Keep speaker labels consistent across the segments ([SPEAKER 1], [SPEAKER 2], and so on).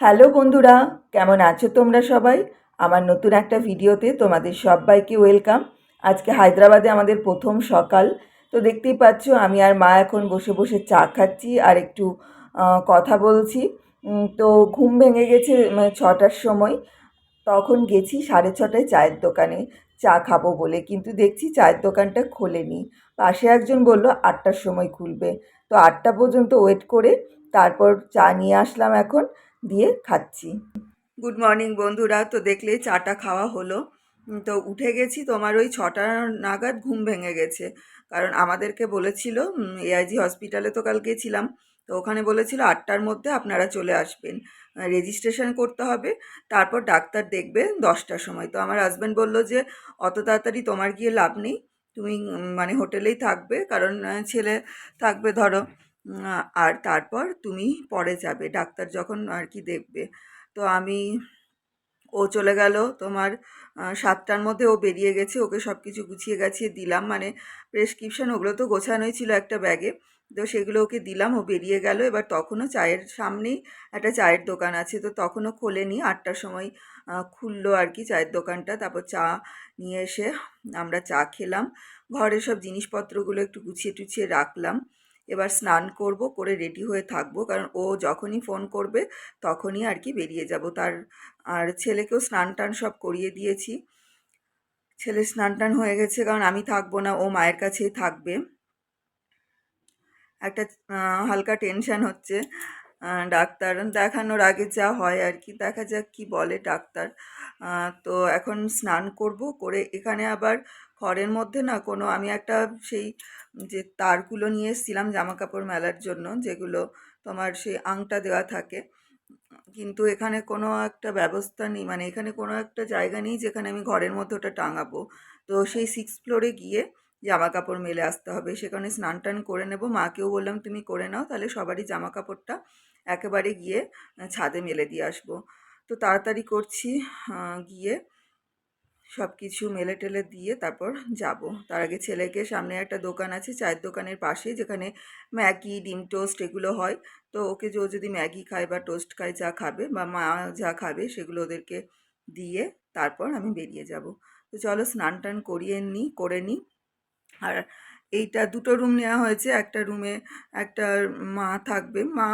[SPEAKER 1] Hello বন্ধুরা কেমন আছো তোমরা সবাই? আমার নতুন একটা ভিডিওতে তোমাদের সবাইকে ওয়েলকাম। আজকে হায়দ্রাবাদে আমাদের প্রথম সকাল। তো দেখতেই পাচ্ছ আমি আর মা এখন বসে বসে চা খাচ্ছি আর একটু কথা বলছি। তো ঘুম ভেঙে গেছে উম, ছটার সময়। তখন গেছি সাড়ে ছটায় চায়ের দোকানে চা খাব বলে কিন্তু দেখছি চায়ের দোকানটা খোলেনি। পাশে একজন বলল আটটার সময় খুলবে। তো আটটা পর্যন্ত ওয়েট করে তারপর চা নিয়ে আসলাম এখন। দিয়ে খাচ্ছি। গুড মর্নিং বন্ধুরা। তো দেখলে চাটা খাওয়া হলো। তো উঠে গেছি। তোমার ওই ছটা নাগাদ ঘুম ভেঙে গেছে। কারণ আমাদেরকে বলেছিল এআইজি হসপিটালে তো কাল গেছিলাম তো ওখানে বলেছিল আটটার মধ্যে আপনারা চলে আসবেন। রেজিস্ট্রেশন করতে হবে। তারপর ডাক্তার দেখবে দশটার সময়। তো আমার হাজব্যান্ড বলল যে, অত তাড়াতাড়ি তোমার গিয়ে লাভ নেই। তুমি মানে হোটেলেই থাকবে। কারণ ছেলে থাকবে, ধরো। আর তারপর তুমি পরে যাবে, ডাক্তার যখন আর কি দেখবে। তো আমি, ও চলে গেল, তোমার সাতটার মধ্যে ও বেরিয়ে গেছে, ওকে সব কিছু গুছিয়ে গাছিয়ে দিলাম। মানে প্রেসক্রিপশন ওগুলো তো গোছানোই ছিল একটা ব্যাগে তো সেগুলো ওকে দিলাম, ও বেরিয়ে গেল। এবার তখনও চায়ের সামনেই একটা চায়ের দোকান আছে। তো তখনও খোলেনি, আটটার সময় খুললো আর কি চায়ের দোকানটা। তারপর চা নিয়ে এসে আমরা চা খেলাম। ঘরের সব জিনিসপত্রগুলো একটু গুছিয়ে টুছিয়ে রাখলাম। এবার স্নান করব, করে রেডি হয়ে থাকব। কারণ ও যখনই ফোন করবে, তখনই আর কি বেরিয়ে যাব। তার, আর ছেলেকেও স্নান টান সব করিয়ে দিয়েছি। ছেলে স্নান টান হয়ে গেছে, কারণ আমি থাকব না, ও মায়ের কাছেই থাকবে। একটা হালকা টেনশন হচ্ছে। ডাক্তার দেখানোর আগে যা হয় আর কি, দেখা যাক কি বলে ডাক্তার। তো এখন স্নান করব করে এখানে আবার ঘরের মধ্যে না কোনো, আমি একটা সেই যে তারগুলো নিয়ে এসেছিলাম জামা কাপড় মেলার জন্য, যেগুলো তোমার সেই আংটা দেওয়া থাকে। কিন্তু এখানে কোনো একটা ব্যবস্থা নেই মানে এখানে কোনো একটা জায়গা নেই যেখানে আমি ঘরের মধ্যে ওটা টাঙাবো। তো সেই সিক্স ফ্লোরে গিয়ে জামা কাপড় মেলে আসতে হবে। সেখানে স্নান টান করে নেব। মাকেও বললাম, তুমি করে নাও, তাহলে সবারই জামা কাপড়টা একেবারে গিয়ে ছাদে মেলে দিয়ে আসব। তো তাড়াতাড়ি করছি গিয়ে সব কিছু মেলে টেলে দিয়ে তারপর যাব। তার আগে ছেলেকে সামনে একটা দোকান আছে, চায়ের দোকানের পাশে যেখানে ম্যাগি, ডিম টোস্ট এগুলো হয়। তো ওকে যে যদি ম্যাগি খায় বা টোস্ট খায়, যা খাবে বা মা যা খাবে, সেগুলো ওদেরকে দিয়ে তারপর আমি বেরিয়ে যাব। তো চলো স্নান টান করিয়ে নিই করে নিই আর এইটা দুটো রুম নেওয়া হয়েছে, একটা রুমে একটা মা থাকবে। মা,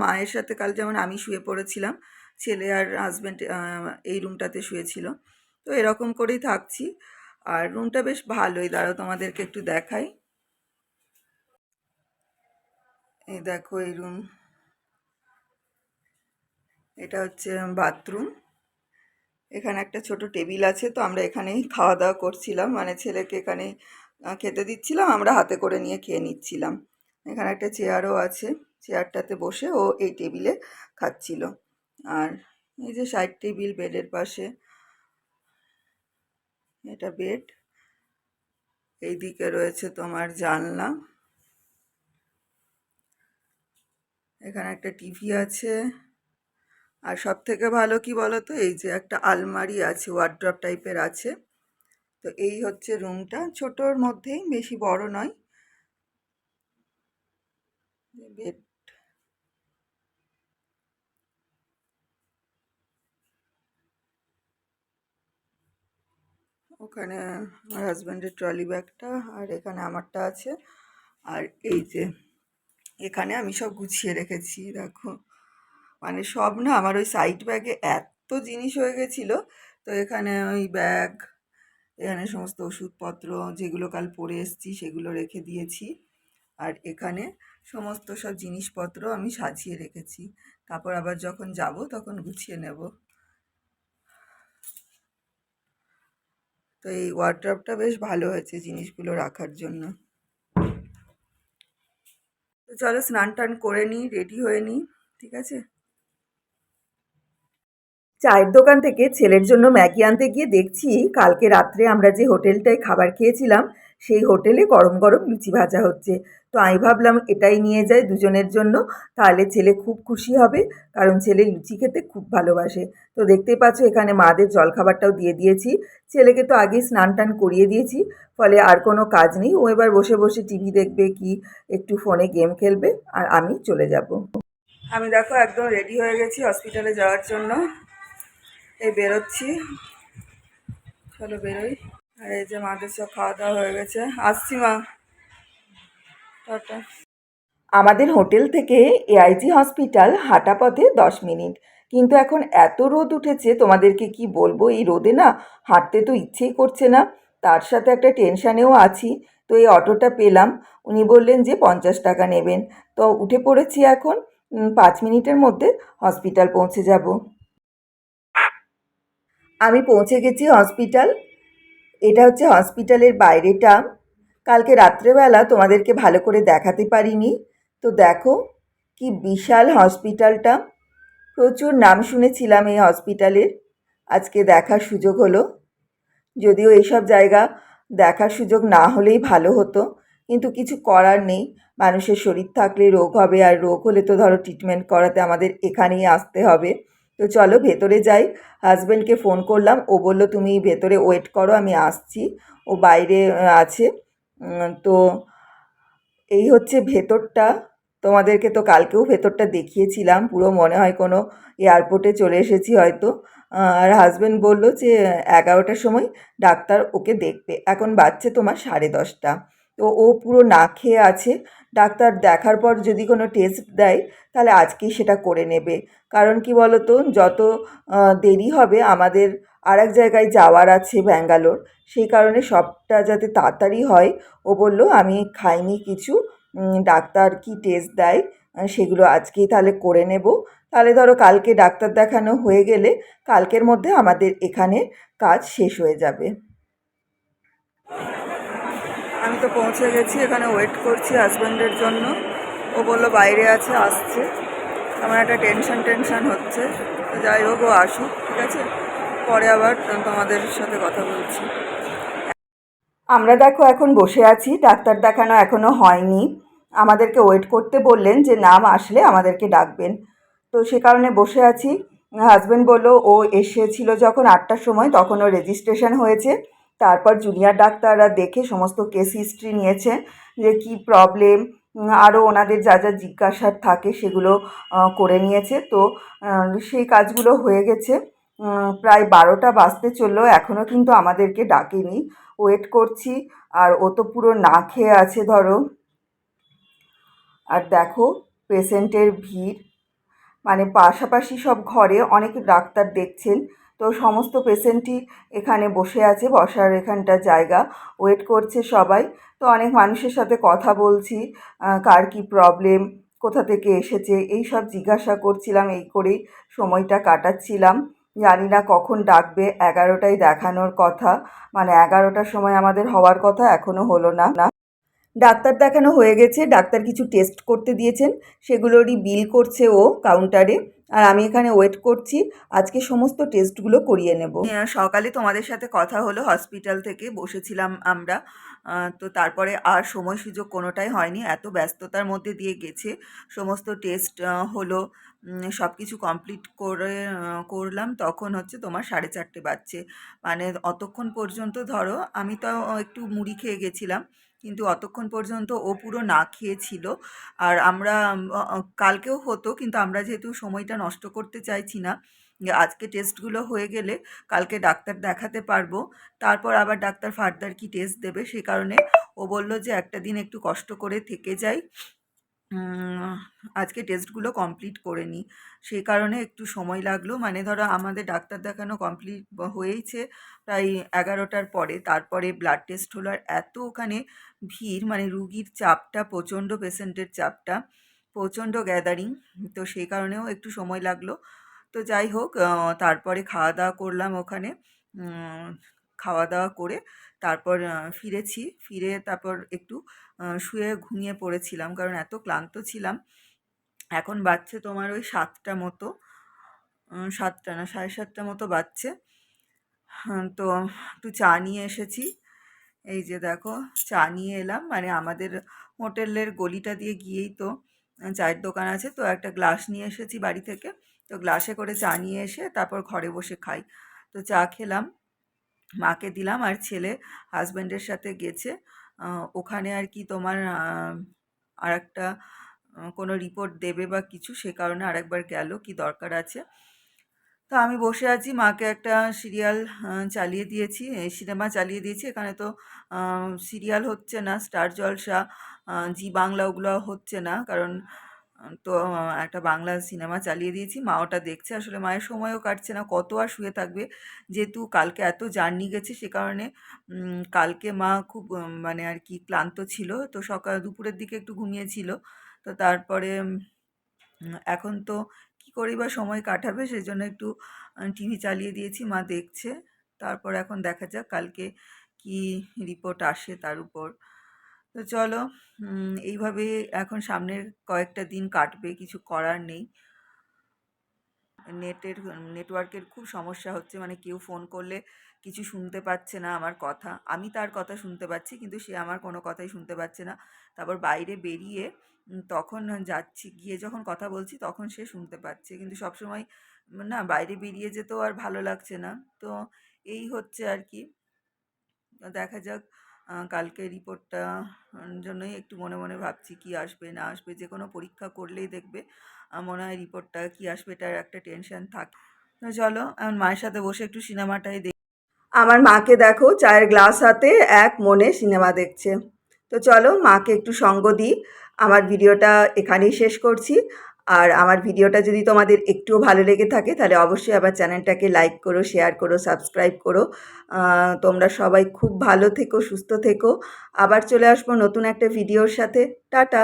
[SPEAKER 1] মায়ের সাথে কাল যেমন আমি শুয়ে পড়েছিলাম, ছেলে আর হাজব্যান্ড এই রুমটাতে শুয়েছিল। তো এরকম করেই থাকছি। আর রুমটা বেশ ভালোই। দাঁড়াও, তোমাদেরকে একটু দেখাই। এই দেখো এই রুম এটা হচ্ছে বাথরুম এখানে একটা ছোট টেবিল আছে, তো আমরা এখানেই খাওয়া দাওয়া করছিলাম। মানে ছেলেকে এখানে খেতে দিচ্ছিলাম, আমরা হাতে করে নিয়ে খেয়ে নিচ্ছিলাম। এখানে একটা চেয়ারও আছে, চেয়ারটাতে বসে ও এই টেবিলে খাচ্ছিল। আর এই যে সাইড টেবিল, বেডের পাশে এটা বেড এই দিকে রয়েছে তোমার জানলা। এখানে একটা টিভি আছে। আর সব থেকে ভালো কি বলো তো এই যে একটা আলমারি আছে ওয়ার্ড্রপ টাইপের আছে। তো এই হচ্ছে রুমটা। ছোটোর মধ্যেই, বেশি বড় নয়। বেড ওখানে আমার হাজব্যান্ডের ট্রলি ব্যাগটা আর এখানে আমারটা আছে। আর এই যে, এখানে আমি সব গুছিয়ে রেখেছি, দেখো। মানে সব না, আমার ওই সাইড ব্যাগে এত জিনিস হয়ে গেছিল। তো এখানে ওই ব্যাগ এখানে সমস্ত ওষুধপত্র যেগুলো কাল পরে এসেছি সেগুলো রেখে দিয়েছি। আর এখানে সমস্ত সব জিনিসপত্র আমি সাজিয়ে রেখেছি। তারপর আবার যখন যাব তখন গুছিয়ে নেব। তো এই ওয়ার্ড্রপটা বেশ ভালো হয়েছে জিনিসগুলো রাখার জন্য। তো চলো স্নান টান করে নিই রেডি হয়ে নিই, ঠিক আছে? চায়ের দোকান থেকে ছেলের জন্য ম্যাগি আনতে গিয়ে দেখছি কালকে রাত্রে আমরা যে হোটেলটায় খাবার খেয়েছিলাম, সেই হোটেলে গরম গরম লুচি ভাজা হচ্ছে। তো আমি ভাবলাম এটাই নিয়ে যাই দুজনের জন্য, তাহলে ছেলে খুব খুশি হবে, কারণ ছেলে লুচি খেতে খুব ভালোবাসে। তো দেখতেই পাচ্ছ এখানে মাদের জলখাবারটাও দিয়ে দিয়েছি। ছেলেকে তো আগেই স্নান টান করিয়ে দিয়েছি, ফলে আর কোনো কাজ নেই। ও এবার বসে বসে টিভি দেখবে কি, একটু ফোনে গেম খেলবে, আর আমি চলে যাব। আমি দেখো একদম রেডি হয়ে গেছি হসপিটালে যাওয়ার জন্য। এই বেরোচ্ছি। চলো বেরোই। আর এই যে মাদের সব খাওয়া দাওয়া হয়ে গেছে। আসছি মা। আমাদের হোটেল থেকে এআইজি হসপিটাল হাঁটা পথে দশ মিনিট। কিন্তু এখন এত রোদ উঠেছে, তোমাদেরকে কি বলব? এই রোদে না হাঁটতে তো ইচ্ছেই করছে না। তার সাথে একটা টেনশানেও আছি। তো এই অটোটা পেলাম। উনি বললেন যে পঞ্চাশ টাকা নেবেন। তো উঠে পড়েছি এখন। পাঁচ মিনিটের মধ্যে হসপিটাল পৌঁছে যাব। আমি পৌঁছে গেছি হসপিটাল। এটা হচ্ছে হসপিটালের বাইরেটা। কালকে রাত্রেবেলা তোমাদেরকে ভালো করে দেখাতে পারিনি। তো দেখো কি বিশাল হসপিটালটা। প্রচুর নাম শুনেছিলাম এই হসপিটালের। আজকে দেখার সুযোগ হলো। যদিও এইসব জায়গা দেখার সুযোগ না হলেই ভালো হতো। কিন্তু কিছু করার নেই। মানুষের শরীর থাকলে রোগ হবে। আর রোগ হলে তো ধরো ট্রিটমেন্ট করাতে আমাদের এখানেই আসতে হবে। তো চলো ভেতরে যাই। হাজব্যান্ডকে ফোন করলাম, ও বলল, তুমি ভেতরে ওয়েট করো, আমি আসছি। ও বাইরে আছে। তো এই হচ্ছে ভেতরটা। তোমাদেরকে তো কালকেও ভেতরটা দেখিয়েছিলাম, পুরো মনে হয় কোনো এয়ারপোর্টে চলে এসেছি হয়তো। আর হাজব্যান্ড বলল যে, এগারোটার সময় ডাক্তার ওকে দেখবে। এখন বাজছে তোমার সাড়ে দশটা। তো ও পুরো না খেয়ে আছে ডাক্তার দেখার পর যদি কোনো টেস্ট দেয়, তাহলে আজকেই সেটা করে নেবে। কারণ কি বলো তো যত দেরি হবে, আমাদের আর এক জায়গায় যাওয়ার আছে ব্যাঙ্গালোর, সেই কারণে সবটা যাতে তাড়াতাড়ি হয়, ও বলল, আমি খাইনি কিছু ডাক্তার কি টেস্ট দেয় সেগুলো আজকেই তাহলে করে নেব। তাহলে ধরো কালকে ডাক্তার দেখানো হয়ে গেলে, কালকের মধ্যে আমাদের এখানে কাজ শেষ হয়ে যাবে। আমি তো পৌঁছে গেছি, এখানে ওয়েট করছি হাজব্যান্ডের জন্য। ও বলল বাইরে আছে, আসছে। আমার একটা টেনশন টেনশন হচ্ছে। তো যাই হোক, ও আসুক, ঠিক আছে? পরে আবার তোমাদের সাথে কথা বলছি। আমরা দেখো এখন বসে আছি, ডাক্তার দেখানো এখনও হয়নি। আমাদেরকে ওয়েট করতে বললেন যে নাম আসলে আমাদেরকে ডাকবেন। তো সে কারণে বসে আছি। হাজব্যান্ড বলল, ও এসেছিল যখন আটটার সময়, তখন ও রেজিস্ট্রেশন হয়েছে। তারপর জুনিয়র ডাক্তাররা দেখে সমস্ত কেস হিস্ট্রি নিয়েছে, যে কি প্রবলেম আরও ওনাদের যা যা জিজ্ঞাসার থাকে সেগুলো করে নিয়েছে। তো সেই কাজগুলো হয়ে গেছে। প্রায় বারোটা বাজতে চলল এখনও কিন্তু আমাদেরকে ডাকেনি। ওয়েট করছি, আর ও তো পুরো না খেয়ে আছে, ধরো। আর দেখো পেশেন্টের ভিড়। মানে পাশাপাশি সব ঘরে অনেক ডাক্তার দেখছেন। তো সমস্ত পেশেন্টই এখানে বসে আছে, বসার এখানটা জায়গা। ওয়েট করছে সবাই। তো অনেক মানুষের সাথে কথা বলছি কার কী প্রবলেম কোথা থেকে এসেছে এই সব জিজ্ঞাসা করছিলাম, এই করেই সময়টা কাটাচ্ছিলাম। জানি না কখন ডাকবে, এগারোটায় দেখানোর কথা। মানে এগারোটার সময় আমাদের হওয়ার কথা এখনও হলো না না। ডাক্তার দেখানো হয়ে গেছে, ডাক্তার কিছু টেস্ট করতে দিয়েছেন, সেগুলোরই বিল করছে ও কাউন্টারে আর আমি এখানে ওয়েট করছি, আজকে সমস্ত টেস্টগুলো করিয়ে নেব। সকালে তোমাদের সাথে কথা হলো হসপিটাল থেকে বসেছিলাম আমরা। তো তারপরে আর সময় সুযোগ কোনোটাই হয়নি, এত ব্যস্ততার মধ্যে দিয়ে গেছে। সমস্ত টেস্ট হলো সব কিছু কমপ্লিট করে করলাম, তখন হচ্ছে তোমার সাড়ে চারটে বাজছে। মানে অতক্ষণ পর্যন্ত ধরো, আমি তো একটু মুড়ি খেয়ে গেছিলাম। কিন্তু অতক্ষণ পর্যন্ত ও পুরো না খেয়েছিল। আর আমরা কালকেও হতো, কিন্তু আমরা যেহেতু সময়টা নষ্ট করতে চাইছি না আজকে টেস্টগুলো হয়ে গেলে কালকে ডাক্তার দেখাতে পারব। তারপর আবার ডাক্তার ফার্দার কি টেস্ট দেবে, সে কারণে ও বলল যে একটা দিন একটু কষ্ট করে থেকে যাই। আজকে টেস্টগুলো কমপ্লিট করে নিই সেই কারণে একটু সময় লাগল। মানে ধরো আমাদের ডাক্তার দেখানো কমপ্লিট হয়েইছে প্রায় এগারোটার পরে। তারপরে ব্লাড টেস্ট হলো আর এত ওখানে ভিড় মানে রুগীর চাপটা, প্রচণ্ড পেশেন্টের চাপটা, প্রচণ্ড গ্যাদারিং তো সেই কারণেও একটু সময় লাগল। তো যাই হোক তারপরে খাওয়া দাওয়া করলাম ওখানে। খাওয়া দাওয়া করে তারপর ফিরেছি। ফিরে তারপর একটু শুয়ে ঘুমিয়ে পড়েছিলাম কারণ এত ক্লান্ত ছিলাম। এখন বাজছে তোমার ওই সাতটা মতো। সাতটা না সাড়ে সাতটা মতো বাজছে। হ্যাঁ, তো একটু চা নিয়ে এসেছি। এই যে দেখো চা নিয়ে এলাম। মানে আমাদের হোটেলের গলিটা দিয়ে গিয়েই তো চায়ের দোকান আছে। তো একটা গ্লাস নিয়ে এসেছি বাড়ি থেকে। তো গ্লাসে করে চা নিয়ে এসে তারপর ঘরে বসে খাই। তো চা খেলাম। মাকে দিলাম আর ছেলে হাজব্যান্ডের সাথে গেছে। ওখানে আর কি তোমার আর একটা কোনো রিপোর্ট দেবে বা কিছু সে কারণে আরেকবার গেল, কি দরকার আছে? তো আমি বসে আছি, মাকে একটা সিরিয়াল চালিয়ে দিয়েছি সিনেমা চালিয়ে দিয়েছি। এখানে তো সিরিয়াল হচ্ছে না স্টার জলসা জি বাংলা ওগুলো হচ্ছে না, কারণ তো একটা বাংলা সিনেমা চালিয়ে দিয়েছি। মা ওটা দেখছে। আসলে মায়ের সময়ও কাটছে না। কত আর শুয়ে থাকবে? যেহেতু কালকে এত জার্নি গেছে, সে কারণে কালকে মা খুব মানে আর কি ক্লান্ত ছিল। তো সকাল, দুপুরের দিকে একটু ঘুমিয়েছিল। তো তারপরে এখন তো কী করেই বা সময় কাটাবে? সেজন্য একটু টিভি চালিয়ে দিয়েছি। মা দেখছে। তারপর এখন দেখা যাক কালকে কি রিপোর্ট আসে তার উপর। তো চলো এইভাবে এখন সামনের কয়েকটা দিন কাটবে, কিছু করার নেই। নেটের, নেটওয়ার্কের খুব সমস্যা হচ্ছে মানে কেউ ফোন করলে কিছু শুনতে পাচ্ছে না আমার কথা। আমি তার কথা শুনতে পাচ্ছি, কিন্তু সে আমার কোনো কথাই শুনতে পাচ্ছে না। তারপর বাইরে বেরিয়ে তখন যাচ্ছি, গিয়ে যখন কথা বলছি তখন সে শুনতে পাচ্ছে। কিন্তু সবসময়, না, বাইরে বেরিয়ে যেতেও আর ভালো লাগছে না। তো এই হচ্ছে আর কি। দেখা যাক কালকে রিপোর্টটা জন্যই একটু মনে মনে ভাবছি কি আসবে, না আসবে। যে কোনো পরীক্ষা করলেই দেখবে মনে হয় রিপোর্টটা কি আসবে এটার একটা টেনশন থাকে। চলো, এখন মায়ের সাথে বসে একটু সিনেমাটাই দেখি। আমার মাকে দেখো, চায়ের গ্লাস হাতে, এক মনে সিনেমা দেখছে। তো চলো, মাকে একটু সঙ্গ দিই। আমার ভিডিওটা এখানেই শেষ করছি। আর আমার ভিডিওটা যদি তোমাদের একটুও ভালো লেগে থাকে, তাহলে অবশ্যই আবার চ্যানেলটাকে লাইক করো শেয়ার করো সাবস্ক্রাইব করো। তোমরা সবাই খুব ভালো থেকো, সুস্থ থেকো। আবার চলে আসব নতুন একটা ভিডিওর সাথে। টাটা!